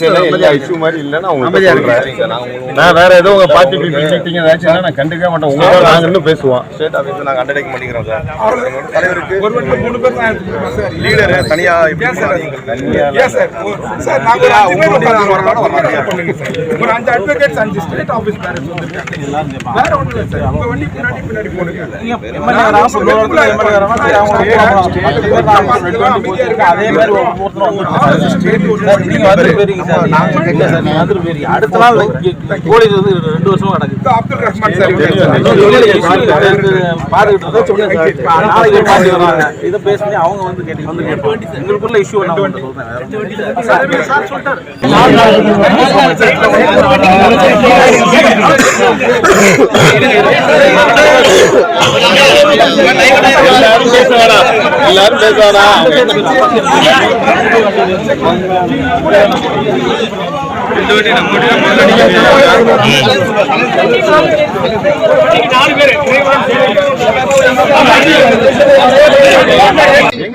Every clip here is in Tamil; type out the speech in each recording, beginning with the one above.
இஷ்யூ மாதிரி இல்லைன்னு அவங்க அமைதியா சொல்றேன். நான் வேற ஏதோ உங்க பார்ட்டி மீட்டிங் ஏதாச்சும் நான் கண்டுக்கவே மாட்டேன். உங்களோட நாங்க இன்னும் பேசுவோம். ஸ்டேட் ஆஃபீஸ் நாங்கள் அண்டர்டேக் பண்ணிக்கிறோம் சார். தலைவருக்கு லீடர் தனியா தனியா சார்? சார் நாங்க ஒரு அஞ்சு பேர் உட்கார்ந்து பண்ணுங்க சார் ஒரு அஞ்சு அட்வொகேட்ஸ் அஞ்சு ஸ்டேட் ஆஃபீஸ் பேரண்ட்ஸ் வந்திருக்காங்க. வேற ஒண்ணும் இல்லை சார். உங்க வண்டி பின்னாடி பின்னாடி போடுங்க அதே மாதிரி அடுத்த நாள் கோழியில் வந்து ரெண்டு வருஷமா கிடக்கு. அப்துல் ரஹ்மான் சார் நாளைக்கு பார்ட்டி வராங்க இதை பேசி அவங்க வந்து கேட்டீங்க. வந்து கேட்பாங்க எங்களுக்குள்ள இஷ்யூ நான் எல்லாரும் பேசுவாரா நாலு பேர்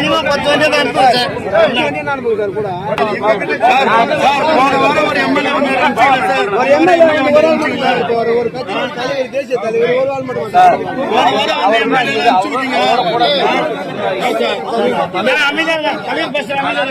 சொல்லிட்டாரு எல்லாரும் பேச வேணாம்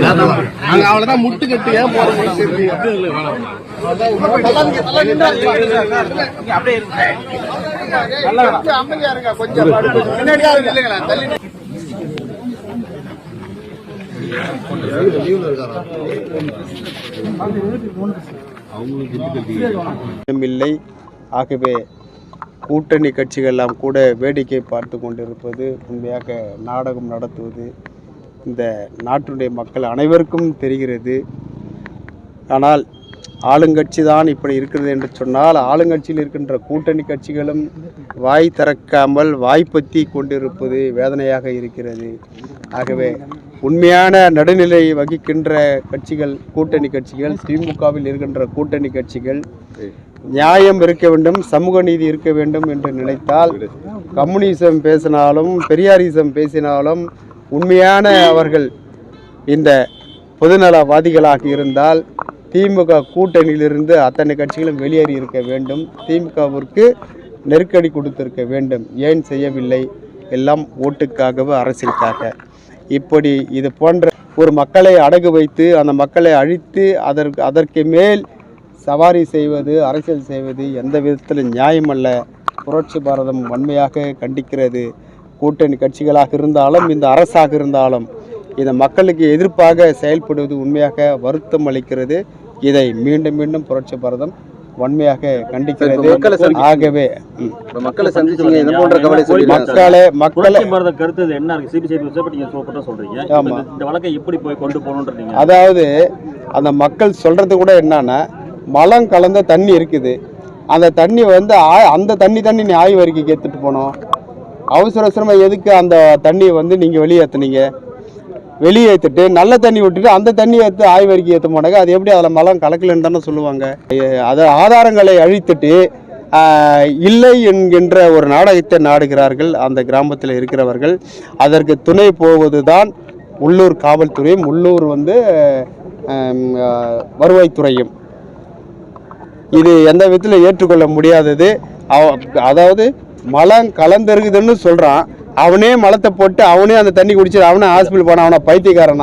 வேணாம் நாங்க அவ்வளவுதான் முட்டு கட்டு ஏன் அமைதியா இருங்க கொஞ்சம் இல்லை. ஆகவே கூட்டணி கட்சிகள்லாம் கூட வேடிக்கை பார்த்து கொண்டிருப்பது உண்மையாக நாடகம் நடத்துவது இந்த நாட்டுடைய மக்கள் அனைவருக்கும் தெரிகிறது. ஆனால் ஆளுங்கட்சி தான் இப்படி இருக்கிறது என்று சொன்னால் ஆளுங்கட்சியில் இருக்கின்ற கூட்டணி கட்சிகளும் வாய் திறக்காமல் வாய்ப்பத்தி கொண்டிருப்பது வேதனையாக இருக்கிறது. ஆகவே உண்மையான நடுநிலை வகிக்கின்ற கட்சிகள் கூட்டணி கட்சிகள் திமுகவில் இருக்கின்ற கூட்டணி கட்சிகள் நியாயம் இருக்க வேண்டும் சமூக நீதி இருக்க வேண்டும் என்று நினைத்தால் கம்யூனிசம் பேசினாலும் பெரியாரிசம் பேசினாலும் உண்மையான அவர்கள் இந்த பொதுநலவாதிகளாக இருந்தால் திமுக கூட்டணியிலிருந்து அத்தனை கட்சிகளும் வெளியேறி இருக்க வேண்டும். திமுகவிற்கு நெருக்கடி கொடுத்திருக்க வேண்டும். ஏன் செய்யவில்லை? எல்லாம் ஓட்டுக்காகவோ அரசியலுக்காக. இப்படி இது போன்ற ஒரு மக்களை அடகு வைத்து அந்த மக்களை அழித்து அதற்கு அதற்கு மேல் சவாரி செய்வது அரசியல் செய்வது எந்த விதத்தில் நியாயமல்ல. புரட்சி பாரதம் வன்மையாக கண்டிக்கிறது. கூட்டணி கட்சிகளாக இருந்தாலும் இந்த அரசாக இருந்தாலும் இந்த மக்களுக்கு எதிர்ப்பாக செயல்படுவது உண்மையாக வருத்தம் அளிக்கிறது. இதை மீண்டும் மீண்டும் புரட்சி பாரதம் வன்மையாக கண்டிக்கிறது ஆகவே. மக்களை சந்திச்சீங்க இது போன்ற கவலை சொல்லி மக்களை மக்களை பாரத கருத்து என்ன இருக்கு? விசாரிச்சு நீங்க சொல்ல சொல்றீங்க. ஆமா. இந்த- வழக்கை எப்படி போய் கொண்டு போகணுன்றீங்க? அதாவது அந்த மக்கள் சொல்றது கூட என்னன்னா மலம் கலந்த தண்ணி இருக்குது. அந்த தண்ணி வந்து ஆ- அந்த தண்ணி தண்ணி நீ ஆய்வு அறிக்கைக்கு எடுத்துட்டு போனோம். அவசர அவசரமா எதுக்கு அந்த தண்ணியை வந்து நீங்க வெளியே வெளியேற்றிட்டு நல்ல தண்ணி விட்டுட்டு அந்த தண்ணி எடுத்து ஆய்வறிக்கை ஏற்ற போனாக்க அது எப்படி அதில் மலம் கலக்கலன்னு தானே சொல்லுவாங்க. அதை ஆதாரங்களை அழித்துட்டு இல்லை என்கின்ற ஒரு நாடகத்தை நாடுகிறார்கள் அந்த கிராமத்தில் இருக்கிறவர்கள். அதற்கு துணை போவது தான் உள்ளூர் காவல்துறையும் உள்ளூர் வந்து வருவாய்த்துறையும். இது எந்த விதத்தில் ஏற்றுக்கொள்ள முடியாதது. அதாவது மலம் கலந்திருக்குதுன்னு சொல்கிறான் அவனே மலத்தை போட்டு அவனே அந்த தண்ணி குடிச்சிட்டு அவனே ஹாஸ்பிட்டல் போனான் அவனை பைத்தியக்காரனா.